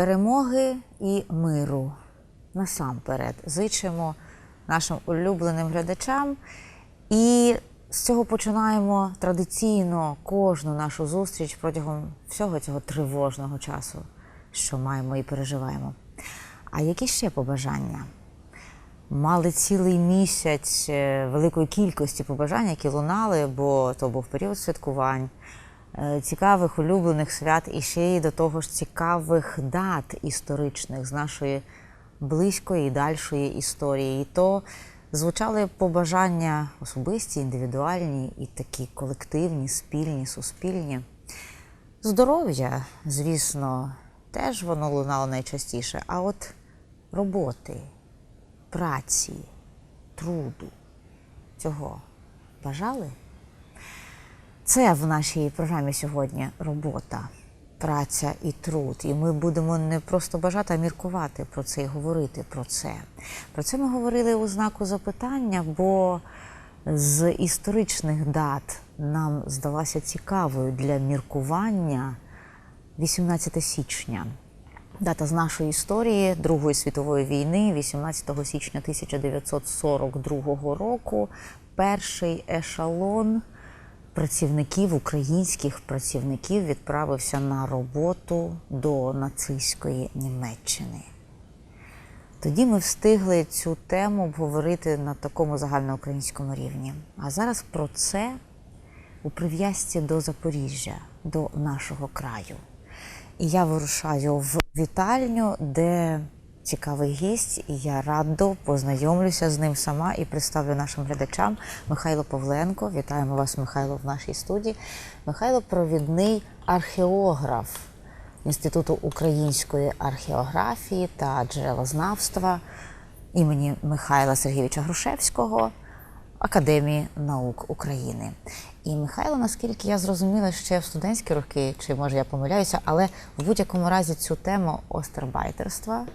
перемоги і миру насамперед зичимо нашим улюбленим глядачам. І з цього починаємо традиційно кожну нашу зустріч протягом всього цього тривожного часу, що маємо і переживаємо. А які ще побажання? Мали цілий місяць е, великої кількості побажань, які лунали, бо то був період святкувань, цікавих улюблених свят і ще й до того ж цікавих дат історичних з нашої близької і дальшої історії. І то звучали побажання особисті, індивідуальні і такі колективні, спільні, суспільні. Здоров'я, звісно, теж воно лунало найчастіше. А от роботи, праці, труду цього бажали? Це в нашій програмі сьогодні робота, праця і труд. І ми будемо не просто бажати, а міркувати про це і говорити про це. Про це ми говорили у знаку запитання, бо з історичних дат нам здалася цікавою для міркування 18 січня. Дата з нашої історії Другої світової війни, 18 січня 1942 року. Перший ешалон працівників, українських працівників, відправився на роботу до нацистської Німеччини. Тоді ми встигли цю тему обговорити на такому загальноукраїнському рівні. А зараз про це у прив'язці до Запоріжжя, до нашого краю. І я вирушаю в вітальню, де цікавий гість, і я радо познайомлюся з ним сама і представлю нашим глядачам Михайло Павленко. Вітаємо вас, Михайло, в нашій студії. Михайло провідний археограф Інституту української археографії та джерелознавства імені Михайла Сергійовича Грушевського. Академії наук України. І Михайло, наскільки я зрозуміла, ще в студентські роки, чи може я помиляюся, але в будь-якому разі цю тему остербайтерства,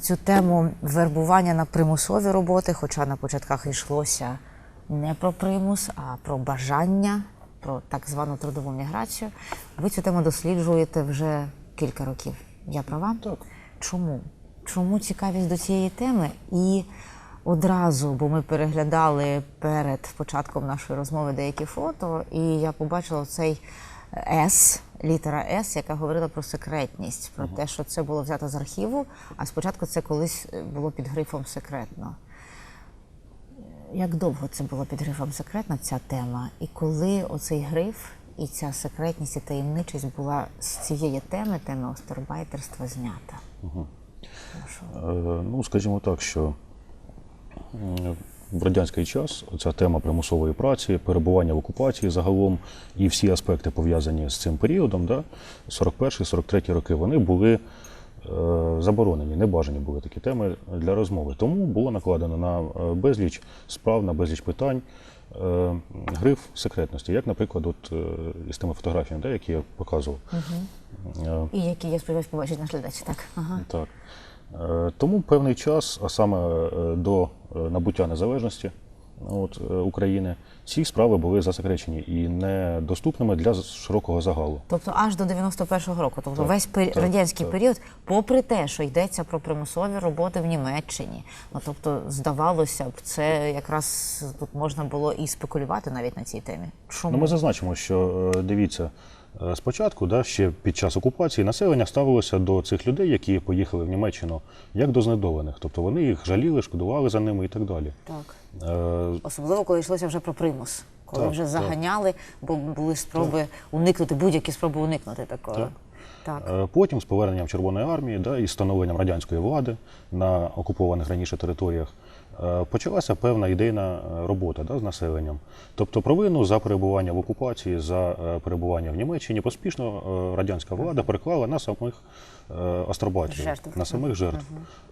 цю тему вербування на примусові роботи, хоча на початках йшлося не про примус, а про бажання, про так звану трудову міграцію. Ви цю тему досліджуєте вже кілька років. Я права? Так. Чому? Чому цікавість до цієї теми? І одразу, бо ми переглядали перед початком нашої розмови деякі фото, і я побачила цей С, літера С, яка говорила про секретність, про те, що це було взято з архіву, а спочатку це колись е, було під грифом секретно. Як довго це було під грифом секретна ця тема? І коли оцей гриф і ця секретність і таємничість була з цієї теми, теми остербайтерства знята? Е, Ну, скажімо так, що в радянський час ця тема примусової праці, перебування в окупації загалом і всі аспекти пов'язані з цим періодом, да, 41-43 роки, вони були е, заборонені, небажані були такі теми для розмови. Тому було накладено на е, безліч справ, на безліч питань. е, Гриф секретності, як, наприклад, от із тими фотографіями, да, які я показував. Е, І які, я сподіваюся, побачить наш глядач. Так. Ага. Так. Е, Тому певний час, а саме е, до е, набуття незалежності от, України, ці справи були засекречені і недоступними для широкого загалу. Тобто аж до 91-го року, тобто Так, весь пер- так, радянський так. період, попри те, що йдеться про примусові роботи в Німеччині. Ну тобто, здавалося б, це якраз тут можна було і спекулювати навіть на цій темі. Чому? Ну, ми зазначимо, що дивіться, спочатку, да, ще під час окупації, населення ставилося до цих людей, які поїхали в Німеччину, як до знедолених. Тобто вони їх жаліли, шкодували за ними і так далі. Так. Е, Особливо, коли йшлося вже про примус, коли Так, вже так. заганяли, бо були спроби уникнути, будь-які спроби уникнути такого. Так. Так. Е, Потім, з поверненням Червоної армії да, і становленням радянської влади на окупованих раніше територіях, е, почалася певна ідейна е, робота да, з населенням. Тобто провину за перебування в окупації, за е, перебування в Німеччині поспішно е, радянська влада переклала на самих е, остробатів, на самих жертв.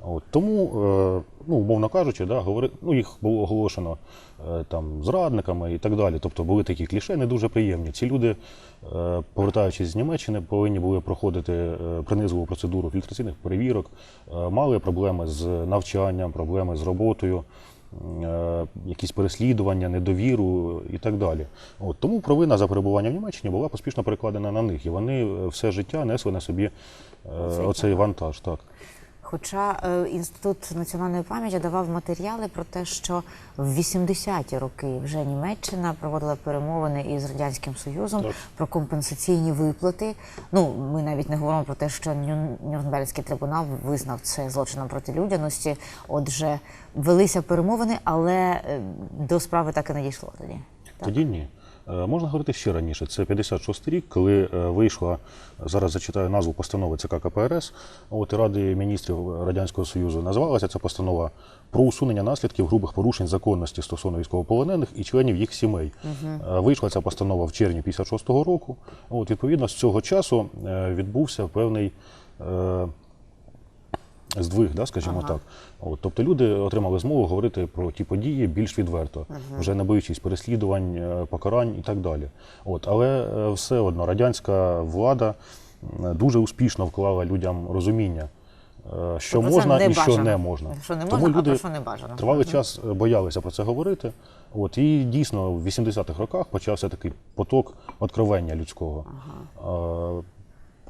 От, тому, е, ну, умовно кажучи, да, говори, ну, їх було оголошено е, там, зрадниками і так далі. Тобто були такі кліше не дуже приємні. Ці люди, е, повертаючись з Німеччини, повинні були проходити е, принизливу процедуру фільтраційних перевірок, мали проблеми з навчанням, проблеми з роботою. якісь переслідування, недовіру і так далі. От, тому провина за перебування в Німеччині була поспішно перекладена на них, і вони все життя несли на собі е, оцей вантаж. Так. Хоча е, інститут національної пам'яті давав матеріали про те, що в 80-ті роки вже Німеччина проводила перемовини із радянським союзом Так. про компенсаційні виплати. Ну ми навіть не говоримо про те, що Нюр- Нюрнберзький трибунал визнав це злочином проти людяності. Отже, велися перемовини, але е, до справи так і не дійшло тоді. Так. Тоді ні. Е, Можна говорити ще раніше. Це 56 рік, коли е, вийшла зараз зачитаю назву постанови ЦК КПРС от і Ради міністрів Радянського Союзу. Називалася ця постанова про усунення наслідків грубих порушень законності стосовно військовополонених і членів їх сімей. Е, Вийшла ця постанова в червні 56-го року. От відповідно з цього часу е, відбувся певний. Здвиг, да, скажімо Ага. так. От, тобто люди отримали змогу говорити про ті події більш відверто, вже не боючись переслідувань, е, покарань і так далі. От, але е, все одно радянська влада дуже успішно вклала людям розуміння, е, що можна і що не можна. Що не Тому можна, а люди про що не бажано. тривалий час боялися про це говорити. От, і дійсно в 80-х роках почався такий поток откровення людського. Е,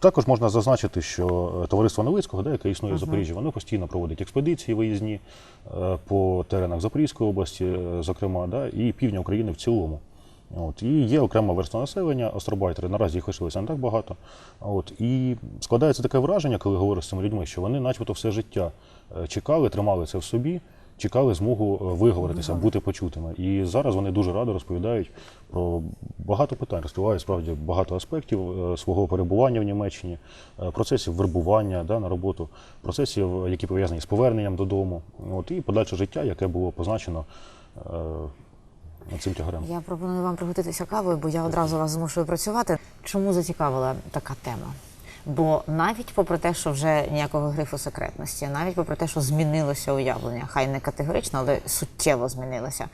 також можна зазначити, що е, товариство Новицького, яке існує в Запоріжжі, воно постійно проводить експедиції виїзні е, по теренах Запорізької області, е, зокрема, да, і півдня України в цілому. От, і є окрема верства населення, остробайтери, наразі їх лишилося не так багато. От, і складається таке враження, коли говориш з цими людьми, що вони начебто все життя чекали, тримали це в собі, чекали змогу е, виговоритися, бути почутими. І зараз вони дуже радо розповідають про багато питань, розкривають справді багато аспектів е, свого перебування в Німеччині, е, процесів вербування да, на роботу, процесів, які пов'язані з поверненням додому, от, і подальше життя, яке було позначено цим тягарем. Я пропоную вам приготуватися кавою, бо я одразу вас змушую працювати. Чому зацікавила така тема? Бо навіть попри те, що вже ніякого грифу секретності, навіть попри те, що змінилося уявлення, хай не категорично, але суттєво змінилося.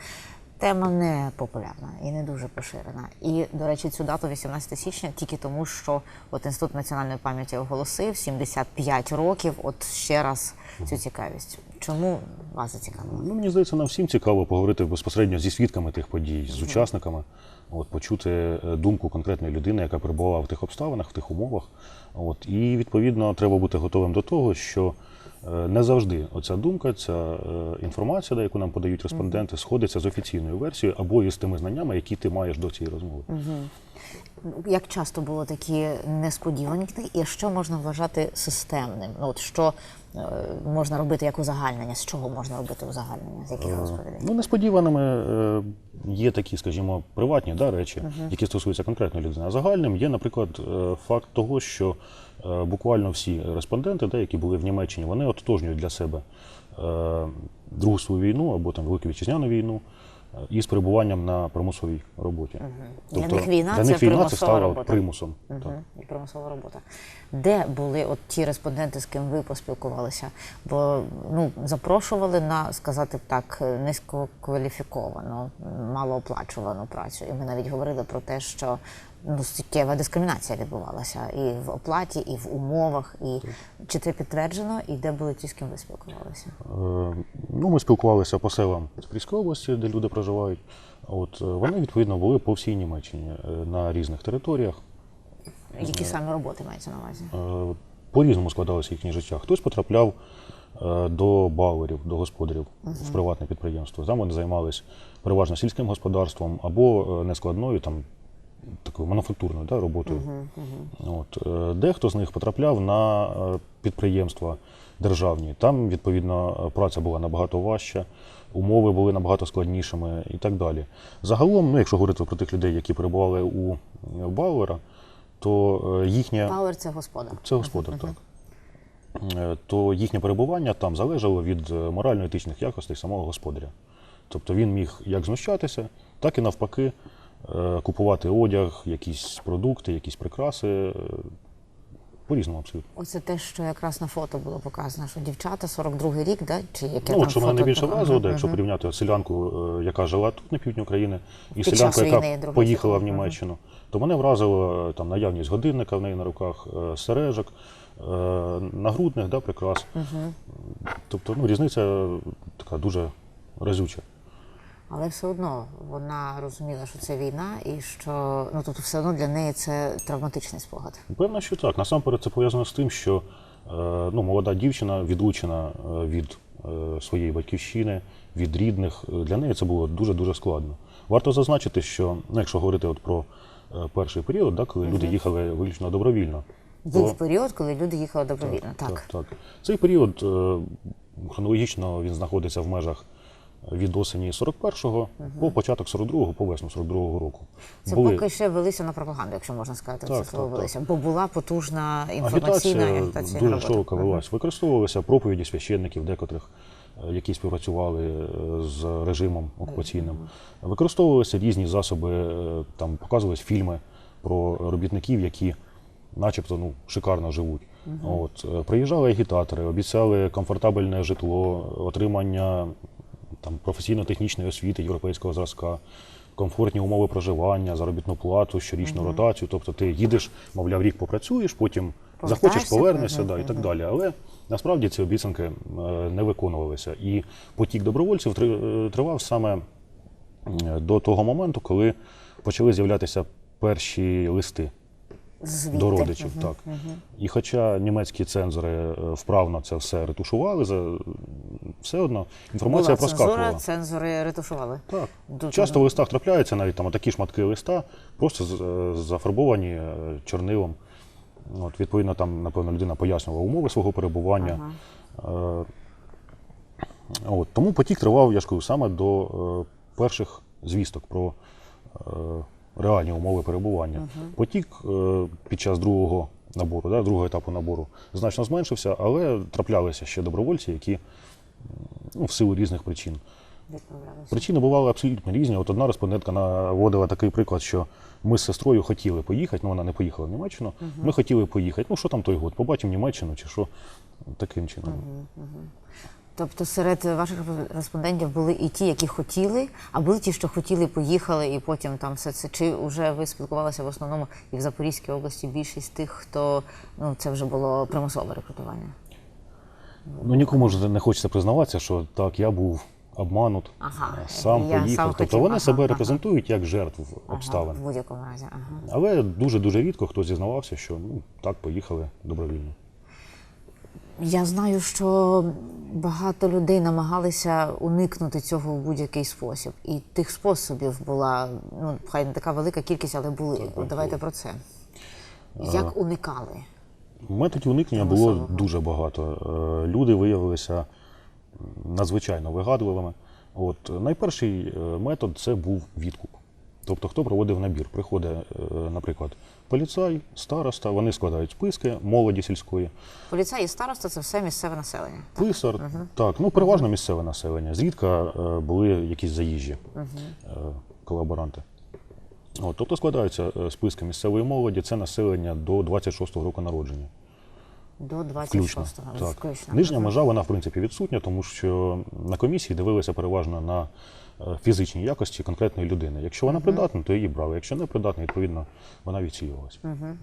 Тема не популярна і не дуже поширена. І, до речі, цю дату 18 січня тільки тому, що от Інститут національної пам'яті оголосив 75 років. От ще раз цю цікавість. Чому вас зацікавило? Ну, мені здається, нам всім цікаво поговорити безпосередньо зі свідками тих подій, з учасниками, от, почути е, думку конкретної людини, яка перебувала в тих обставинах, в тих умовах. От, і відповідно треба бути готовим до того, що е, не завжди оця думка, ця е, інформація, да, яку нам подають респонденти, сходиться з офіційною версією або із тими знаннями, які ти маєш до цієї розмови. Як часто було такі несподівані і що можна вважати системним? Ну от що можна робити як узагальнення? З чого можна робити узагальнення? З яких розповідей? Ну, несподіваними е, є такі, скажімо, приватні да, речі, які стосуються конкретної людини. А загальним є, наприклад, е, факт того, що е, буквально всі респонденти, да, які були в Німеччині, вони ототожнюють для себе е, Другу свою війну або там Велику Вітчизняну війну е, із перебуванням на примусовій роботі. Для них війна для це них війна це стало робота. примусом. Так. І примусова робота. Де були от ті респонденти, з ким ви поспілкувалися? Бо ну запрошували на сказати так низькокваліфіковану, малооплачувану працю. І ми навіть говорили про те, що ну суттєва дискримінація відбувалася і в оплаті, і в умовах. І чи це підтверджено, і де були ті, з ким ви спілкувалися? Е, Ну, ми спілкувалися по селам Запорізької області, де люди проживають. От е, вони відповідно були по всій Німеччині е, на різних територіях. Які саме роботи мається на увазі? Е, По-різному складалося їхнє життя. Хтось потрапляв до бауерів, до господарів в приватне підприємство. Там вони займалися переважно сільським господарством або нескладною там. Такою мануфактурною да, роботою. От, е, дехто з них потрапляв на е, підприємства державні. Там, відповідно, праця була набагато важча, умови були набагато складнішими і так далі. Загалом, ну, якщо говорити про тих людей, які перебували у е, Бауера, то їхнє Пауер це господар. це господар, так. Е, То їхнє перебування там залежало від морально-етичних якостей самого господаря. Тобто він міг як знущатися, так і навпаки купувати одяг, якісь продукти, якісь прикраси. е, По-різному абсолютно. Оце те, що якраз на фото було показано, що дівчата 42-й рік, да? Чи яке Ну, там що мене фото найбільше вразило, да, якщо порівняти селянку, е, яка жила тут на півдні України, і Під селянку, час яка війни, Другої поїхала в світової. Німеччину, то мене вразило е, там наявність годинника в неї на руках, е, сережок, е, нагрудних да, прикрас. Тобто ну, різниця така дуже разюче. Але все одно вона розуміла, що це війна, і що ну тобто, все одно для неї це травматичний спогад. Певно, що так. Насамперед це пов'язано з тим, що е, ну, молода дівчина відлучена е, від е, своєї батьківщини, від рідних. Для неї це було дуже-дуже складно. Варто зазначити, що ну, якщо говорити от про перший період, да, коли люди їхали виключно добровільно, Був період, коли люди їхали добровільно. Так, так, так. Цей період хронологічно він знаходиться в межах від осені 41-го по початок 42-го, по весну 42-го року. це Були- поки ще велися на пропаганду, якщо можна сказати, Так, це слово велися. Бо була потужна інформаційна Агітація агітаційна дуже широко велась. Використовувалися проповіді священників, декотрих, е, які співпрацювали е, з режимом окупаційним. Використовувалися різні засоби, е, там показувались фільми про робітників, які начебто ну, шикарно живуть. От, е, приїжджали агітатори, обіцяли комфортабельне житло, отримання там, професійно-технічної освіти європейського зразка, комфортні умови проживання, заробітну плату, щорічну ротацію. Тобто ти їдеш, мовляв, рік попрацюєш, потім захочеш, повернешся да, і так далі. Але насправді ці обіцянки е, не виконувалися. І потік добровольців е, тривав саме е, до того моменту, коли почали з'являтися перші листи Звідти. до родичів. Так. І хоча німецькі цензори е, вправно це все ретушували, все одно інформація Була цензура, цензори ретушували. Так. Дуже- Часто в листах трапляються навіть там такі шматки листа, просто е, зафарбовані е, чорнилом. От, відповідно, там, напевно, людина пояснювала умови свого перебування. Е, От, тому потік тривав, я ж кажу, саме до перших звісток про реальні умови перебування. Потік е, під час другого набору, да, другого етапу набору значно зменшився, але траплялися ще добровольці, які ну, в силу різних причин. Причини бували абсолютно різні. От одна респондентка наводила такий приклад, що ми з сестрою хотіли поїхати, ну вона не поїхала в Німеччину. Ми хотіли поїхати. Ну що там той год? Побачимо Німеччину чи що таким чином. Тобто серед ваших респондентів були і ті, які хотіли, а були ті, що хотіли, поїхали, і потім там все це. Чи вже ви спілкувалися в основному і в Запорізькій області більшість тих, хто ну це вже було примусове рекрутування? Ну нікому ж не хочеться признаватися, що так, я був обманут, Ага, сам я поїхав. сам тобто хотів, вони ага, себе ага. репрезентують як жертв Ага, обставин. в будь-якому разі. Ага. Але дуже дуже рідко хто зізнавався, що ну так поїхали добровільно. Я знаю, що багато людей намагалися уникнути цього в будь-який спосіб. І тих способів була ну хай не така велика кількість, але були. От давайте про це. Як уникали? Методів уникнення було дуже багато. Е, Люди виявилися надзвичайно вигадливими. От найперший е, метод це був відкуп. Тобто, хто проводив набір? Приходить, е, наприклад, поліцай, староста, вони складають списки молоді сільської, Поліцай і староста це все місцеве населення. писар, так, ну переважно місцеве населення. Зрідка е, були якісь заїжджі е, колаборанти. От, тобто складаються е, списки місцевої молоді, це населення до 26-го року народження. До 26-го. Так. Включно. Нижня межа, вона в принципі відсутня, тому що на комісії дивилися переважно на фізичні якості конкретної людини. Якщо вона придатна, то її брали. Якщо не придатна, відповідно, вона відсіювалася.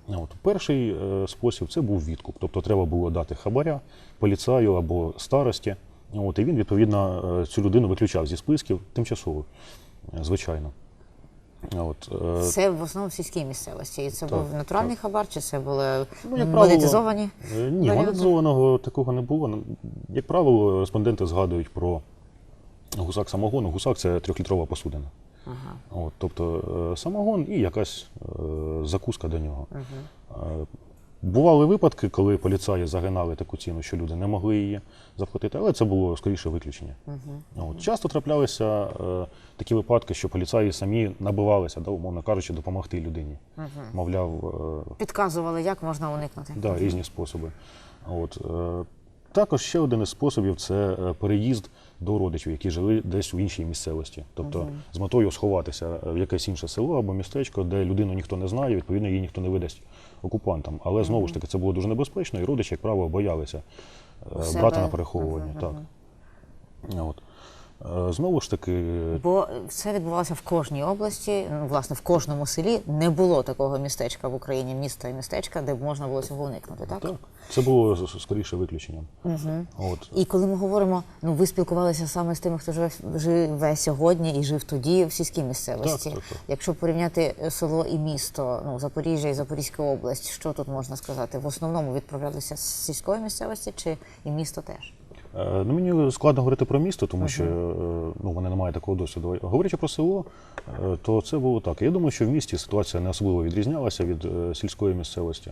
От. Перший е, спосіб це був відкуп. Тобто треба було дати хабаря поліцаю або старості. От, і він, відповідно, е, цю людину виключав зі списків тимчасово, е, звичайно. От, Це в основному в сільській місцевості. І це був натуральний хабар, чи це були Ну, правило, монетизовані? Е, Ні, монетизованого такого не було. Ну, Як правило, респонденти згадують про гусак самогону. Гусак це трьохлітрова посудина. Ага. От, тобто е, самогон і якась е, закуска до нього. Е, Бували випадки, коли поліцаї загинали таку ціну, що люди не могли її заплатити, але це було скоріше виключення. От. Часто траплялися е, такі випадки, що поліцаї самі набивалися, да, умовно кажучи, допомогти людині. Мовляв, е, Підказували, як можна уникнути. Да, різні способи. От, е, також ще один із способів це е, переїзд до родичів, які жили десь у іншій місцевості. Тобто з метою сховатися в якесь інше село або містечко, де людину ніхто не знає, відповідно, її ніхто не видасть окупантам. Але знову ж таки це було дуже небезпечно, і родичі, як правило, боялися е, брати на переховування. Так. От. Е, Знову ж таки, Бо це відбувалося в кожній області, ну, власне, в кожному селі не було такого містечка в Україні, міста і містечка, де б можна було цього уникнути, так? так, це було скоріше виключенням. От. І коли ми говоримо, ну ви спілкувалися саме з тими, хто живе, живе сьогодні і жив тоді в сільській місцевості. Так, так, так. Якщо порівняти е, село і місто, ну Запоріжжя і Запорізька область, що тут можна сказати? В основному відправлялися з сільської місцевості чи і місто теж? Е, Ну, мені складно говорити про місто, тому що е, ну, в мене немає такого досвіду. Говорячи про село, е, то це було так. Я думаю, що в місті ситуація не особливо відрізнялася від сільської місцевості.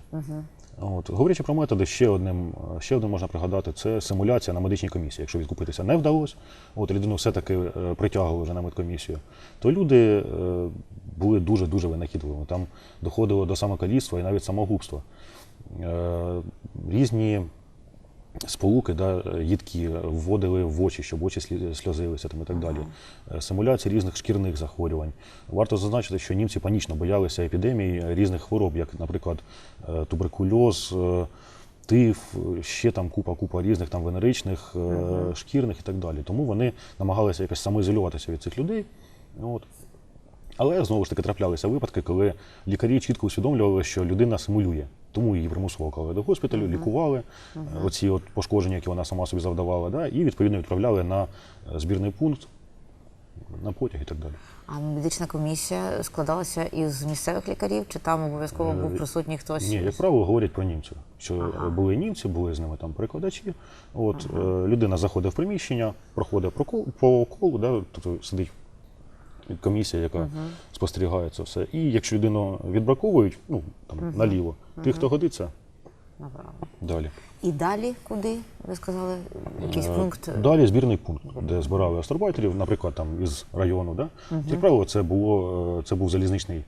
От. Говорячи про методи, ще одним, ще одним можна пригадати, це симуляція на медичній комісії. Якщо відкупитися не вдалося, от людину все-таки притягували вже на медкомісію, то люди були дуже-дуже винахідливими. Там доходило до самокаліцтва і навіть самогубства. Різні сполуки, да, їдкі вводили в очі, щоб очі сльозилися там, і так далі. Е, Симуляції різних шкірних захворювань. Варто зазначити, що німці панічно боялися епідемій різних хвороб, як, наприклад, е, туберкульоз, е, тиф, е, ще там купа-купа різних там венеричних, е, шкірних і так далі. Тому вони намагалися якось самоізолюватися від цих людей. От. Але знову ж таки траплялися випадки, коли лікарі чітко усвідомлювали, що людина симулює. Тому її примусово клали до госпіталю, лікували е, оці от пошкодження, які вона сама собі завдавала, да, і відповідно відправляли на е, збірний пункт, на потяг і так далі. А медична комісія складалася із місцевих лікарів, чи там обов'язково був присутній хтось? Ні, як правило, говорять про німців. Що е, були німці, були з ними там перекладачі. От е, людина заходить в приміщення, проходить по колу, да, тобто сидить комісія, яка спостерігає це все. І якщо людину відбраковують, ну там наліво, тих, хто годиться, далі. І далі куди? Ви сказали, якийсь Е, пункт? Далі збірний пункт, де збирали астробайтерів, наприклад, там із району. Да? Як правило, це було е, це був залізничний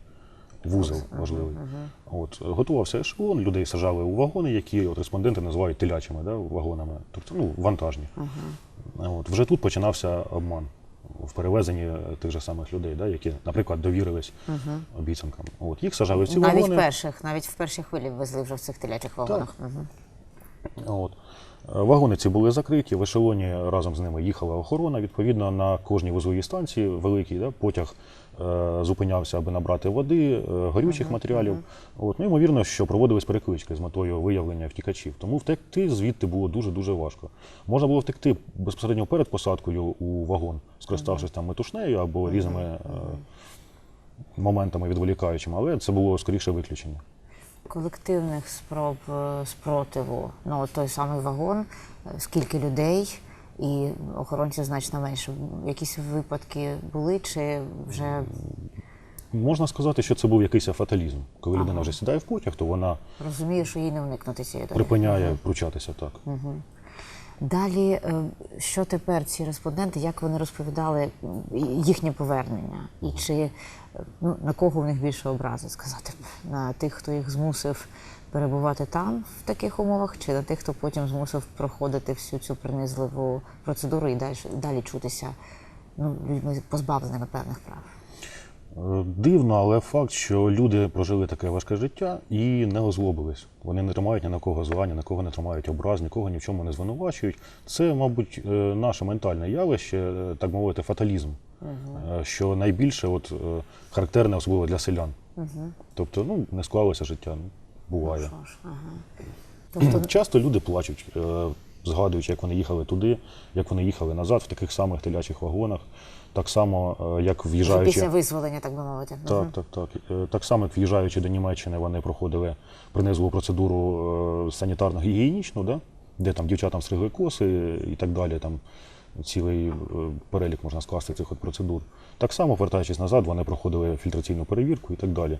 вузол важливий. От готувався ешелон, людей сажали у вагони, які от, респонденти називають телячими да, вагонами, тобто ну вантажні. От вже тут починався обман в перевезенні е, тих же самих людей, да, які, наприклад, довірились обіцянкам. От їх сажали в ці навіть вагони. перших, навіть в першій хвилі везли вже в цих телячих вагонах. Мгм. От. Е, Вагони ці були закриті, в ешелоні разом з ними їхала охорона. Відповідно, на кожній вузловій станції великий да, потяг е, зупинявся, аби набрати води, е, горючих матеріалів. От. Ну, ймовірно, що проводились переклички з метою виявлення втікачів. Тому втекти звідти було дуже-дуже важко. Можна було втекти безпосередньо перед посадкою у вагон, скориставшись там метушнею або різними е, моментами відволікаючими, але це було скоріше виключення. Колективних спроб е, спротиву, ну той самий вагон, е, скільки людей, і охоронців значно менше. Якісь випадки були, чи вже Можна сказати, що це був якийсь фаталізм. Коли людина вже сідає в потяг, то вона розуміє, що їй не уникнути цієї долі? припиняє вручатися так. Далі, е, що тепер ці респонденти, як вони розповідали їхнє повернення? І чи ну, на кого в них більше образи сказати? На тих, хто їх змусив перебувати там в таких умовах, чи на тих, хто потім змусив проходити всю цю принизливу процедуру і далі, далі чутися ну, людьми позбавленими певних прав? Е, Дивно, але факт, що люди прожили таке важке життя і не озлобились. Вони не тримають ні на кого зла, ні на кого не тримають образ, нікого ні в чому не звинувачують. Це, мабуть, е, наше ментальне явище, е, так мовити, фаталізм, Е, що найбільше от, е, характерне особливо для селян. Тобто, ну, не склалося життя, ну, буває. Що ж, ага. Тобто Часто люди плачуть, е, згадуючи, як вони їхали туди, як вони їхали назад в таких самих телячих вагонах. Так само, як в'їжджаючи. після визволення, так би мовити. Так, так, так. Так само, як в'їжджаючи до Німеччини, вони проходили принизову процедуру санітарно-гігієнічну, да? де там дівчатам стригли коси і так далі. Там цілий е, перелік можна скласти цих от процедур. Так само, вертаючись назад, вони проходили фільтраційну перевірку і так далі.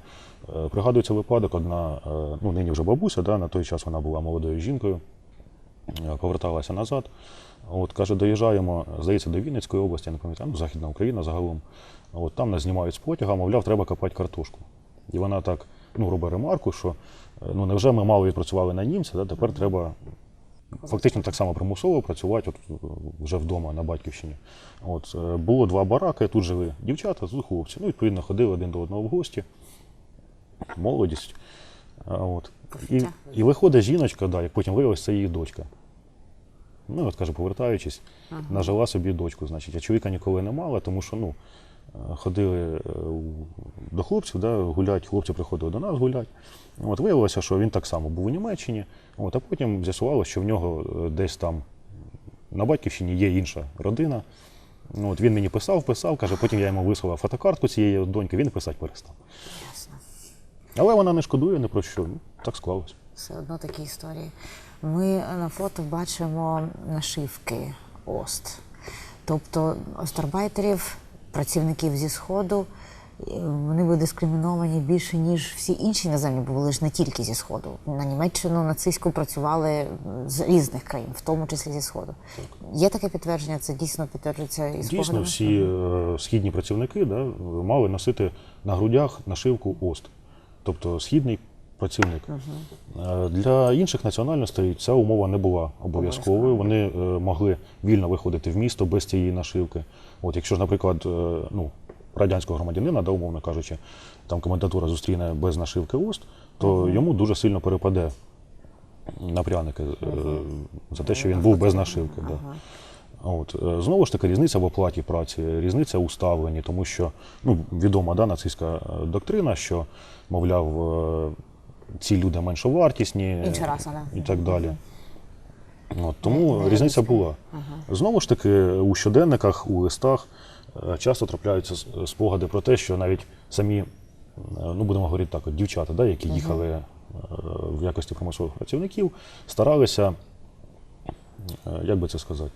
Е, Пригадується випадок, одна, е, ну нині вже бабуся, да? на той час вона була молодою жінкою, поверталася назад. От, каже, доїжджаємо, здається, до Вінницької області, я не пам'ятаю, ну, Західна Україна загалом. От, там нас знімають з потяга, мовляв, треба копати картошку. І вона так ну, робить ремарку, що ну, невже ми мало відпрацювали на німця, да? тепер треба фактично так само примусово працювати от, е, вже вдома на батьківщині. От, е, було два бараки, тут жили дівчата, тут хлопці. Ну, відповідно, ходили один до одного в гості. Молодість. От. І, і виходить жіночка, да, як потім виявилось, це її дочка. Ну, от каже, повертаючись, нажила собі дочку, значить, а чоловіка ніколи не мала, тому що ну, е, ходили е, до хлопців, да, гулять, хлопці приходили до нас гулять. От, виявилося, що він так само був у Німеччині, от, а потім з'ясувалося, що в нього е, десь там на батьківщині є інша родина. От він мені писав, писав, каже, потім я йому вислала фотокартку цієї доньки, він писати перестав. Ясно. Але вона не шкодує ні про що. Ну, так склалось. Все одно такі історії. Ми на фото бачимо нашивки ОСТ. Тобто остарбайтерів, працівників зі Сходу, е, вони були дискриміновані більше, ніж всі інші іноземні, бо були ж не тільки зі Сходу. На Німеччину нацистську працювали з різних країн, в тому числі зі Сходу. Є таке підтвердження, це дійсно підтверджується із Дійсно, спогадами? всі е, східні працівники да, мали носити на грудях нашивку ОСТ, тобто східний працівник. Е, Для інших національностей ця умова не була обов'язковою. Вони е, могли вільно виходити в місто без цієї нашивки. От, якщо ж, наприклад, е, ну, радянського громадянина, да, умовно кажучи, там комендатура зустріне без нашивки ОСТ, то йому дуже сильно перепаде на пряники е, за те, що він був без нашивки. Да. От. е, Знову ж таки, різниця в оплаті праці, різниця у ставленні, тому що ну, відома да, нацистська доктрина, що, мовляв, ці люди меншовартісні Інша раса, да. і так далі. От, тому різниця була. Знову ж таки, у щоденниках, у листах е, часто трапляються спогади про те, що навіть самі, е, ну будемо говорити так, от дівчата, да, які їхали е, в якості примусових працівників, старалися, як би це сказати,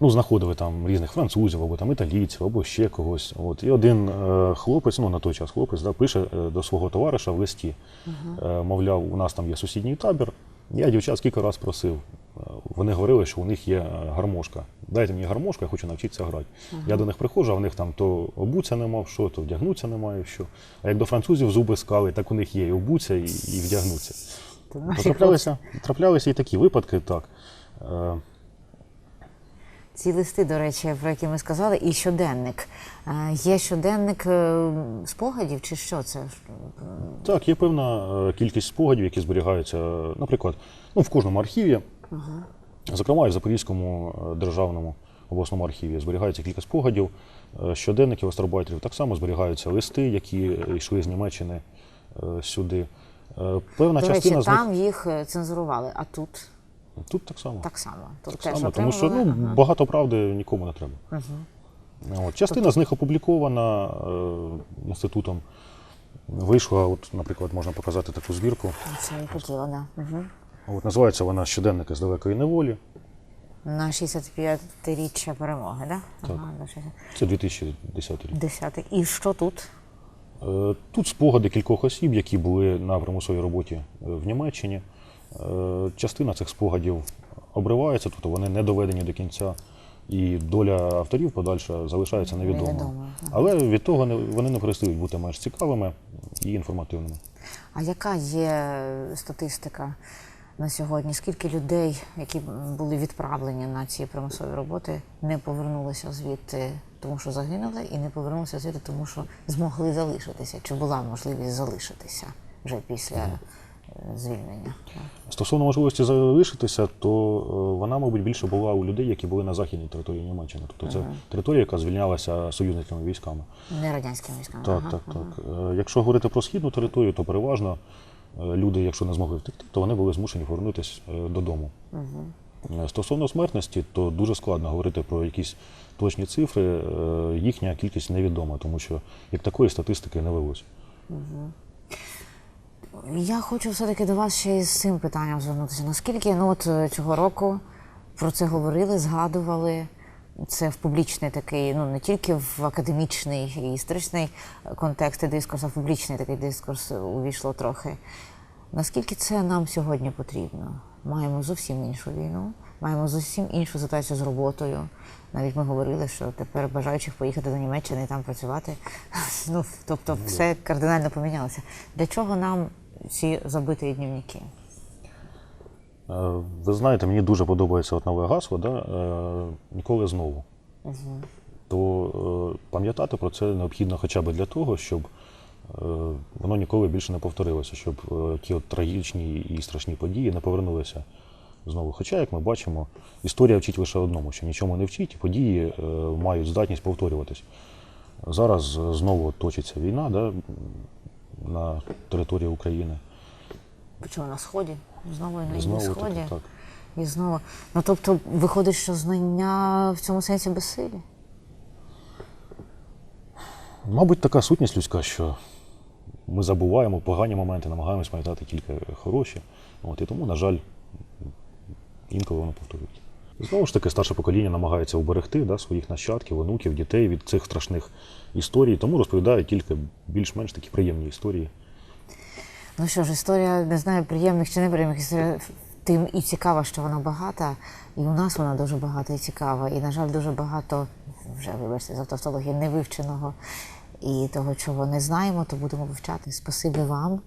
ну, знаходили там різних французів, або там італійців, або ще когось. От. І один е, хлопець, ну на той час хлопець, да, пише до свого товариша в листі. Е, мовляв, у нас там є сусідній табір. Я дівчат скільки раз просив. Е, Вони говорили, що у них є е, гармошка. Дайте мені гармошку, я хочу навчитися грати. Я до них приходжу, а в них там то обуця нема що, то вдягнуться немає що. А як до французів зуби скали, так у них є і обуця, і, і вдягнуться. Ну, Траплялися, траплялися і такі випадки, так. Ці листи, до речі, про які ми сказали, і щоденник. Е, Є щоденник е, спогадів, чи що це? Так, є певна е, кількість спогадів, які зберігаються, наприклад, ну, в кожному архіві, зокрема і в Запорізькому державному обласному архіві зберігається кілька спогадів, щоденників астробайтерів. Так само зберігаються листи, які йшли з Німеччини сюди. Певна До частина речі, там їх цензурували, а тут тут так само. так само. Тут Так теж само, тому що ну. Ага. багато правди нікому не треба. От, частина з них опублікована е, інститутом. Вийшла, от, наприклад, можна показати таку збірку. Це я хотіла, да. Угу. От, називається вона Щоденники з далекої неволі. На 65-річчя перемоги, да? Ага, до 60. Це 2010 рік. Десятий. І що тут? Е, Тут спогади кількох осіб, які були на примусовій роботі е, в Німеччині. Е, Частина цих спогадів обривається, тобто вони не доведені до кінця, і доля авторів подальша залишається невідомою. Але від того не- вони не перестають бути менш цікавими і інформативними. А яка є статистика на сьогодні? Скільки людей, які були відправлені на ці примусові роботи, не повернулися звідти, тому що загинули, і не повернулися звідти, тому що змогли залишитися? Чи була можливість залишитися вже після звільнення? Стосовно можливості залишитися, то е, вона, мабуть, більше була у людей, які були на західній території Німеччини. Тобто це територія, яка звільнялася союзницькими військами. Не радянськими військами. Так, Ага, так, ага. так. Е, Якщо говорити про східну територію, то переважно е, люди, якщо не змогли втекти, то вони були змушені повернутися додому. Е, Стосовно смертності, то дуже складно говорити про якісь точні цифри. Їхня кількість невідома, тому що як такої статистики не велось. Я хочу все-таки до вас ще із цим питанням звернутися. Наскільки ну от е, цього року про це говорили, згадували? Це в публічний такий, ну не тільки в академічний і історичний контекст і дискурс, а в публічний такий дискурс увійшло трохи. Наскільки це нам сьогодні потрібно? Маємо зовсім іншу війну, маємо зовсім іншу ситуацію з роботою. Навіть ми говорили, що тепер бажаючих поїхати до Німеччини і там працювати. Ну тобто, все кардинально помінялося. Для чого нам ці забиті днівники? Е, Ви знаєте, мені дуже подобається от нове гасло, да? е, ніколи знову. То е, пам'ятати про це необхідно хоча б для того, щоб воно ніколи більше не повторилося, щоб ті от трагічні і страшні події не повернулися Знову, хоча, як ми бачимо, історія вчить лише одному, що нічому не вчить, і події мають здатність повторюватись. Зараз знову точиться війна да, на території України. Причому на сході, знову і на, Знову сході. так. І знову. Ну тобто, виходить, що знання в цьому сенсі безсилі. Мабуть, така сутність людська, що ми забуваємо погані моменти, намагаємось пам'ятати тільки хороші. От, і тому, на жаль, інколи воно повторюється. Знову ж таки, старше покоління намагається уберегти да, своїх нащадків, онуків, дітей від цих страшних історій, тому розповідають тільки більш-менш такі приємні історії. Ну що ж, історія не знаю, приємних чи неприємних історія тим і цікава, що вона багата, і у нас вона дуже багата і цікава. І, на жаль, дуже багато вже вибачте за тавтологію невивченого і того, чого не знаємо, то будемо вивчати. Спасибі вам.